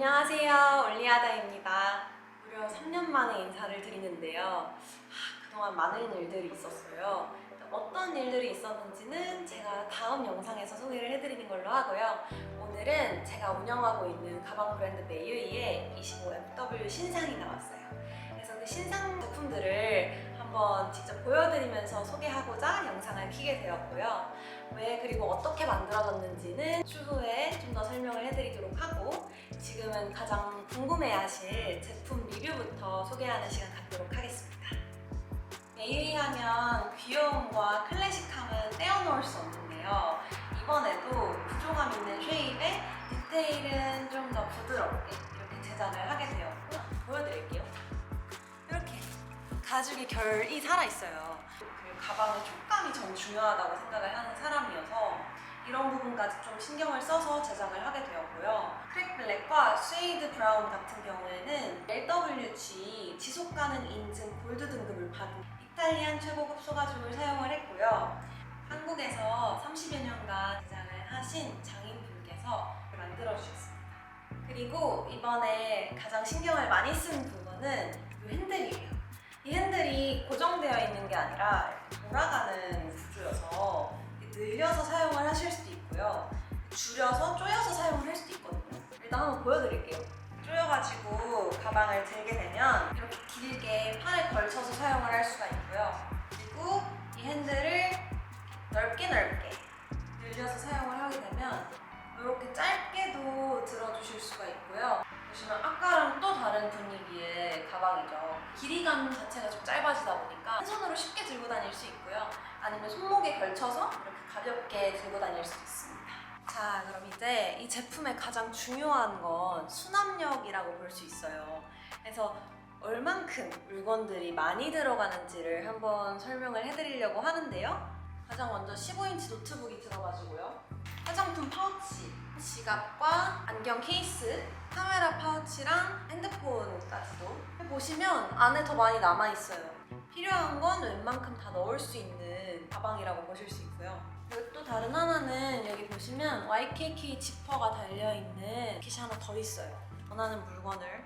안녕하세요. 올리아다입니다. 무려 3년 만에 인사를 드리는데요. 하, 그동안 많은 일들이 있었어요. 어떤 일들이 있었는지는 제가 다음 영상에서 소개를 해드리는 걸로 하고요. 오늘은 제가 운영하고 있는 가방 브랜드 메이유이의 25FW 신상이 나왔어요. 그래서 그 신상 제품들을 한번 직접 보여드리면서 소개하고자 영상을 켜게 되었고요. 왜 그리고 어떻게 만들어졌는지는 추후에 좀 더 설명을 해드리도록 하고 지금은 가장 궁금해하실 제품 리뷰부터 소개하는 시간 갖도록 하겠습니다. 메이리 하면 귀여움과 클래식함은 떼어놓을 수 없는데요. 이번에도 구조감 있는 쉐입에 가죽의 결이 살아있어요. 그 가방의 촉감이 전 중요하다고 생각을 하는 사람이어서 이런 부분까지 좀 신경을 써서 제작을 하게 되었고요. 크랙 블랙과 쉐이드 브라운 같은 경우에는 LWG 지속 가능 인증 골드 등급을 받은 이탈리안 최고급 소가죽을 사용을 했고요. 한국에서 30여 년간 제작을 하신 장인분께서 만들어 주셨습니다. 그리고 이번에 가장 신경을 많이 쓴 부분은 아니라 돌아가는 구조여서 늘려서 사용을 하실 수도 있고요. 줄여서 조여서 사용을 할 수도 있거든요. 일단 한번 보여드릴게요. 조여가지고 가방을 들게 되면 이렇게 길게 팔에 걸쳐서 사용을 할 수가 있고요. 그리고 이 핸들을 넓게 넓게 늘려서 사용을 하게 되면 이렇게 짧게도 들어주실 수가 있고요. 보시면 아까랑 또 다른 분위기의 가방이죠. 길이감 자체가 좀 짧아지다 보니까 한 손으로 쉽게 들고 다닐 수 있고요. 아니면 손목에 걸쳐서 이렇게 가볍게 들고 다닐 수 있습니다. 자, 그럼 이제 이 제품의 가장 중요한 건 수납력이라고 볼 수 있어요. 그래서 얼만큼 물건들이 많이 들어가는지를 한번 설명을 해드리려고 하는데요. 가장 먼저 15인치 노트북이 들어가지고요. 화장품 파우치, 지갑과 안경 케이스, 카메라 파우치랑 핸드폰까지도 보시면 안에 더 많이 남아있어요. 필요한 건 웬만큼 다 넣을 수 있는 가방이라고 보실 수 있고요. 그리고 또 다른 하나는 여기 보시면 YKK 지퍼가 달려있는 킷이 하나 더 있어요. 원하는 물건을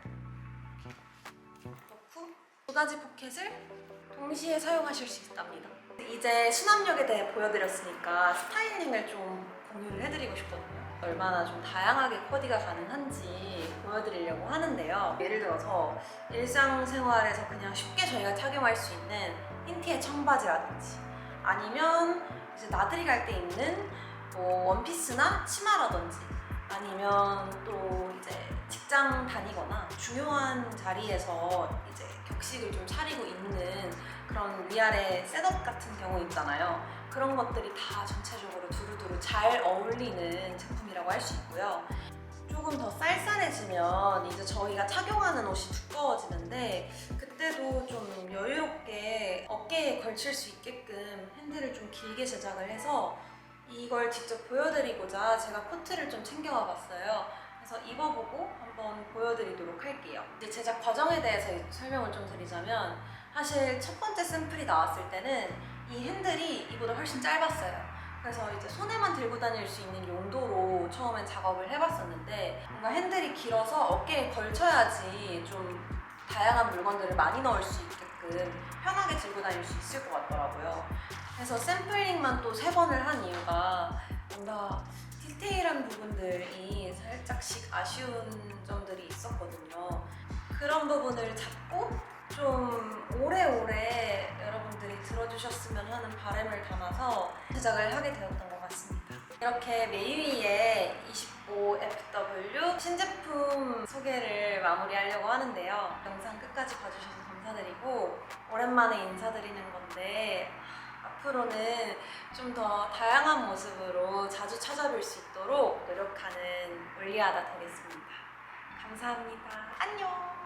넣고 두 가지 포켓을 동시에 사용하실 수 있답니다. 이제 수납력에 대해 보여드렸으니까 스타일링을 좀 공유를 해드리고 싶거든요. 얼마나 좀 다양하게 코디가 가능한지 보여드리려고 하는데요. 예를 들어서 일상생활에서 그냥 쉽게 저희가 착용할 수 있는 흰티의 청바지라든지 아니면 이제 나들이 갈 때 입는 뭐 원피스나 치마라든지 아니면 또 이제 직장 다니거나 중요한 자리에서 이제 격식을 좀 차리고 있는 그런 위아래 셋업 같은 경우 있잖아요. 그런 것들이 다 전체적으로 두루두루 잘 어울리는 제품 이라고 할 수 있고요. 조금 더 쌀쌀해지면 이제 저희가 착용하는 옷이 두꺼워지는데 그때도 좀 여유롭게 어깨에 걸칠 수 있게끔 핸들을 좀 길게 제작을 해서 이걸 직접 보여드리고자 제가 코트를 좀 챙겨와 봤어요. 그래서 입어보고 한번 보여드리도록 할게요. 이제 제작 과정에 대해서 설명을 좀 드리자면 사실 첫 번째 샘플이 나왔을 때는 이 핸들이 이보다 훨씬 짧았어요. 그래서 이제 손에만 들고 다닐 수 있는 용도로 처음엔 작업을 해봤었는데 뭔가 핸들이 길어서 어깨에 걸쳐야지 좀 다양한 물건들을 많이 넣을 수 있게끔 편하게 들고 다닐 수 있을 것 같더라고요. 그래서 샘플링만 또 세 번을 한 이유가 뭔가 디테일한 부분들이 살짝씩 아쉬운 점들이 있었거든요. 그런 부분을 잡고 좀 오래오래 들어주셨으면 하는 바람을 담아서 제작을 하게 되었던 것 같습니다. 이렇게 메이위의 25FW 신제품 소개를 마무리하려고 하는데요. 영상 끝까지 봐주셔서 감사드리고 오랜만에 인사드리는 건데 앞으로는 좀 더 다양한 모습으로 자주 찾아뵐 수 있도록 노력하는 올리아다 되겠습니다. 감사합니다. 안녕!